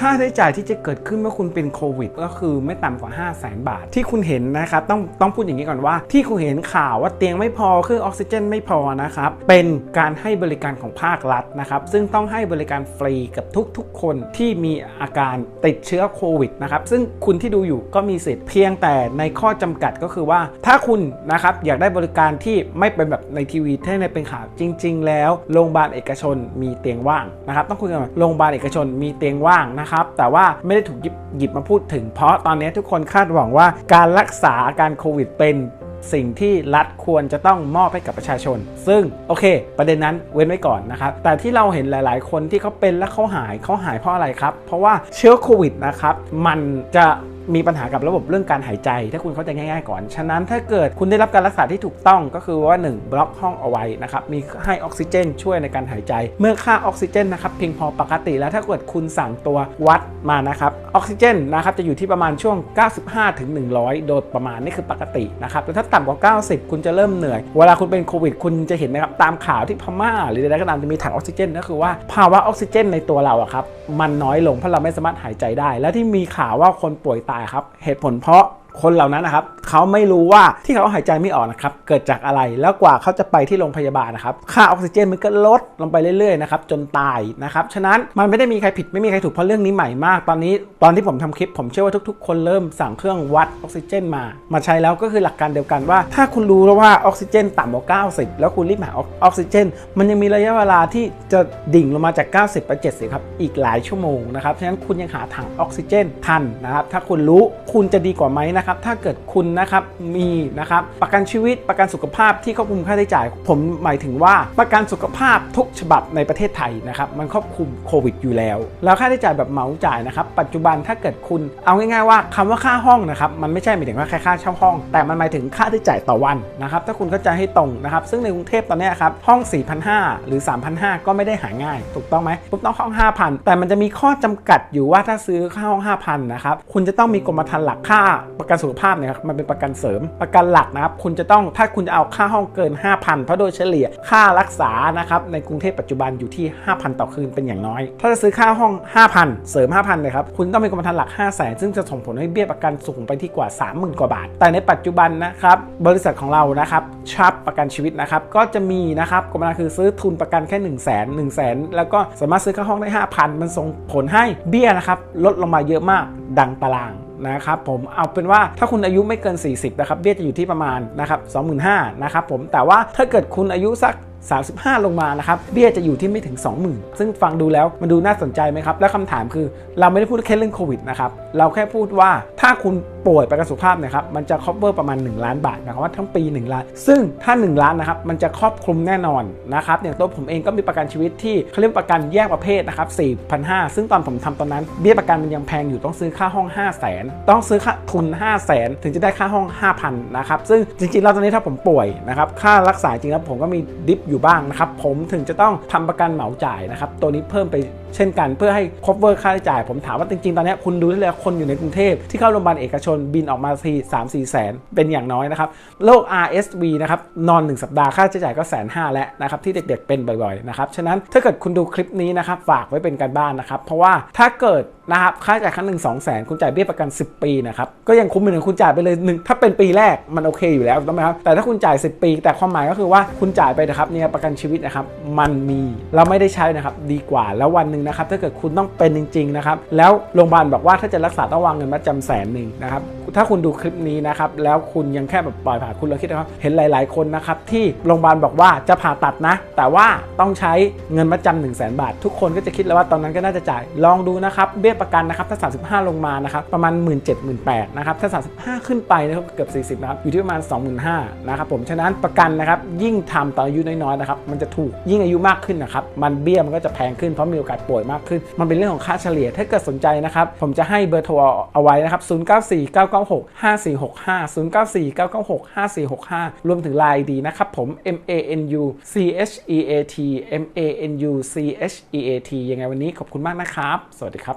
ค่าใช้จ่ายที่จะเกิดขึ้นเมื่อคุณเป็นโควิด ก็คือไม่ต่ำกว่า 5 0 0แสนบาท ที่คุณเห็นนะครับต้องต้องพูดอย่างนี้ก่อนว่า ที่คุณเห็นข่าวว่าเตียงไม่พอเครื่องออกซิเจนไม่พอนะครับเป็นการให้บริการของภาครัฐนะครับซึ่งต้องให้บริการฟรีกับทุกๆ คนที่มีอาการติดเชื้อโควิดนะครับซึ่งคุณที่ดูอยู่ก็มีสิทธิ์เพียงแต่ในข้อจำกัดก็คือว่า ถ้าคุณนะครับอยากได้บริการที่ไม่เป็นแบบในทีวีที่ในเป็นข่าวจริง ๆ แล้วโรงพยาบาลเอกชนมีเตียงว่างนะครับต้องคุยกันก่อนโรงพยาบาลเอกชนมีเตียงว่างนะครับแต่ว่าไม่ได้ถูกหยิบหยิบมาพูดถึง เพราะตอนนี้ทุกคนคาดหวังว่าการรักษาอาการโควิดเป็นสิ่งที่รัฐควรจะต้องมอบให้กับประชาชน ซึ่งโอเค ประเด็นนั้นเว้นไว้ก่อนนะครับ แต่ที่เราเห็นหลาย ๆ คนที่เขาเป็นและเขาหายเขาหายเพราะอะไรครับ เพราะว่าเชื้อโควิดนะครับ มันจะ มีปัญหากับระบบเรื่องการหายใจ ถ้าคุณเข้าใจง่าย ๆ ก่อน ฉะนั้นถ้าเกิดคุณได้รับการรักษาที่ถูกต้องก็คือว่า 1 บล็อกห้องเอาไว้นะครับ มีให้ออกซิเจน ช่วยในการหายใจ เมื่อค่าออกซิเจนนะครับเพียงพอปกติแล้วถ้าเกิดคุณสั่งตัววัดมานะครับออกซิเจนนะครับจะอยู่ที่ประมาณช่วง 95ถึง100 โดยประมาณนี่คือปกตินะครับแต่ถ้าต่ำกว่า 90 คุณจะเริ่มเหนื่อย เวลาคุณเป็นโควิด คุณจะเห็นนะครับตามข่าวที่พม่า หรืออะไรก็ตามจะมีถังออกซิเจนก็คือว่าภาวะออกซิเจนในตัวเราอะครับมันน้อยลงเพราะเราไม่สามารถหายใจได้ และที่มีข่าวว่าคนป่วยตายครับ เหตุผลเพราะ คนเหล่านั้นนะครับเขาไม่รู้ว่าที่เขาหายใจไม่ออกนะครับเกิดจากอะไรแล้วกว่าเขาจะไปที่โรงพยาบาลนะครับค่าออกซิเจนมันก็ลดลงไปเรื่อยๆนะครับจนตายนะครับฉะนั้นมันไม่ได้มีใครผิดไม่มีใครถูกเพราะเรื่องนี้ใหม่มาก ตอนนี้ตอนที่ผมทำคลิปผมเชื่อว่าทุก ๆ คนเริ่มสั่งเครื่องวัดออกซิเจนมา มาใช้แล้วก็คือหลักการเดียวกันว่า ถ้าคุณรู้แล้วว่าออกซิเจนต่ำกว่า90 แล้วคุณรีบหาออกซิเจน มันยังมีระยะเวลาที่จะดิ่งลงมาจาก 90ไป70ครับอีกหลายชั่วโมงนะครับฉะนั้นคุณยังหาถังออกซิเจนทันนะครับถ้าคุณรู้คุณจะดีกว่าไหมนะครับถ้าเกิดคุณนะครับมีนะครับประกันชีวิตประกันสุขภาพที่ควบคลุมค่าใช้จ่าย ผมหมายถึงว่าประกันสุขภาพทุกฉบับในประเทศไทยนะครับมันครอบคลุมโควิดอยู่แล้ว แล้วค่าใช้จ่ายแบบเหมาจ่ายนะครับปัจจุบันถ้าเกิดคุณเอาง่ายๆว่าคำว่าค่าห้องนะครับมันไม่ใช่หมายถึงว่าแค่ค่าเช่าห้อง แต่มันหมายถึงค่าใช้จ่ายต่อวันนะครับถ้าคุณเข้าใจให้ตรงนะครับซึ่งในกรุงเทพตอนนี้ครับห้อง 4,500 หรือ 3,500 ก็ไม่ได้หาง่าย ถูกต้องไหมปุ๊บต้องห้อง 5,000 แต่มันจะมีข้อจำกัดอยู่ว่าถ้าซื้อค่าห้อง 5,000 นะครับคุณจะต้องมีกรมธรรม์หลักค่าประกันสุขภาพเนี่ยครับมันเป็นประกันเสริมประกันหลักนะครับคุณจะต้องถ้าคุณจะเอาค่าห้องเกิน 5,000 เพราะโดยเฉลี่ยค่ารักษานะครับในกรุงเทพปัจจุบันอยู่ที่ 5,000 ต่อคืนเป็นอย่างน้อย ถ้าจะซื้อค่าห้อง 5,000 เสริม 5,000เลยครับคุณต้องมีกรมธรรม์หลัก 5 0 0 0 0 0 ซึ่งจะส่งผลให้เบี้ยประกันสูงไปที่กว่า 30,000 กว่าบาท แต่ในปัจจุบันนะครับบริษัทของเรานะครับชับประกันชีวิตนะครับก็จะมีนะครับกรมธรรม์คือซื้อทุนประกันแค่ 1 0 0 0 0 0 1 0 0 0 0 0 แล้วก็สามารถซื้อค่าห้องได้ 5,000 มันส่งผลให้เบี้ยนะครับลดลงมาเยอะมาก ดังตารางนะครับผมเอาเป็นว่าถ้าคุณอายุไม่เกิน 40นะครับเบี้ยจะอยู่ที่ประมาณนะครับ25,000นะครับผมแต่ว่าถ้าเกิดคุณอายุสัก35 ลงมานะครับ เบี้ยจะอยู่ที่ไม่ถึง 20,000 ซึ่งฟังดูแล้วมันดูน่าสนใจไหมครับ และคำถามคือเราไม่ได้พูดแค่เรื่องโควิดนะครับ เราแค่พูดว่าถ้าคุณป่วยประกันสุขภาพนะครับมันจะ cover ประมาณ 1 ล้านบาทหมายความว่าทั้งปี 1 ล้าน ซึ่งถ้า 1 ล้านนะครับมันจะครอบคลุมแน่นอนนะครับอย่างตัวผมเองก็มีประกันชีวิตที่เขาเรียกประกันแยกประเภทนะครับ4,500 ซึ่งตอนผมทำตอนนั้น เบี้ยประกันมันยังแพงอยู่ต้องซื้อค่าห้อง 5 0 0 0 0 0 ต้องซื้อค่าทุน 5 0 0 0 0 0 ถึงจะได้ค่าห้อง 5,000นะครับซึ่งจริงๆแล้วตอนนี้ถ้าผมป่วยนะครับค่ารักษาจริงแล้วผมก็มีดิฟอยู่บ้างนะครับผมถึงจะต้องทำประกันเหมาจ่ายนะครับตัวนี้เพิ่มไปเช่นกันเพื่อให้ cover ค่าใช้จ่าย ผมถามว่าจริงๆตอนนี้คุณดูได้เลยคนอยู่ในกรุงเทพที่เข้าโรงพยาบาลเอกชนบินออกมาทีสามสี่แสนเป็นอย่างน้อยนะครับ โรค RSV นะครับนอน 1 สัปดาห์ค่าใช้จ่ายก็แสนห้าแล้วนะครับที่เด็กๆเป็นบ่อยๆนะครับ ฉะนั้นถ้าเกิดคุณดูคลิปนี้นะครับฝากไว้เป็นการบ้านนะครับ เพราะว่าถ้าเกิด นะครับค่าจ่ายครั้งหนึ่งสองแสนคุณจ่ายเบี้ยประกัน 10 ปีนะครับก็ยังคุ้มเหมือนคุณจ่ายไปเลยหนึ่งถ้าเป็นปีแรกมันโอเคอยู่แล้วถูกไหมครับแต่ถ้าคุณจ่าย 10 ปี แต่ความหมายก็คือว่าคุณจ่ายไปนะครับเนี่ยประกันชีวิตนะครับมันมีเราไม่ได้ใช้นะครับดีกว่าแล้ววันหนึ่งนะครับถ้าเกิดคุณต้องเป็นจริงๆนะครับแล้วโรงพยาบาลบอกว่าถ้าจะรักษาต้องวางเงินมาจำแสนหนึ่งนะครับถ้าคุณดูคลิปนี้นะครับแล้วคุณยังแค่แบบปล่อยผ่านคุณเราคิดนะครับเห็นหลาย ๆคนนะครับที่โรงพยาบาลบอกว่าจะผ่าตัดนะ แต่ว่าต้องใช้เงินมาจำ1 0 0 0 0แบาท ทุกคนก็จะคิดแล้วว่าตอนนั้นก็น่าจะจ่ายลองดูนะครับเบี้ยประกันนะครับถ้า 35 ลงมานะครับประมาณ 1 7 0 0 0 0 8นะครับถ้า 35 ขึ้นไปนะครับเกือบ40นะครับอยู่ที่ประมาณ 25,000นะครับผมฉะนั้นประกันนะครับยิ่งทำตอนอายุน้อยๆนะครับมันจะถูกยิ่งอายุมากขึ้นนะครับมันเบี้ยมันก็จะแพงขึ้นเพราะมีโอกาสป่วยมากขึ้น มันเป็นเรื่องของค่าเฉลี่ยถ้าเกิดสนใจนะครับผมจะให้เบอร์โทรเอาไว้นะครับ0949965465 0949965465 รวมถึง Line ดีนะครับผม M A N U C H E A T M A N U C H E A T ยังไงวันนี้ขอบคุณมากนะครับ สวัสดีครับ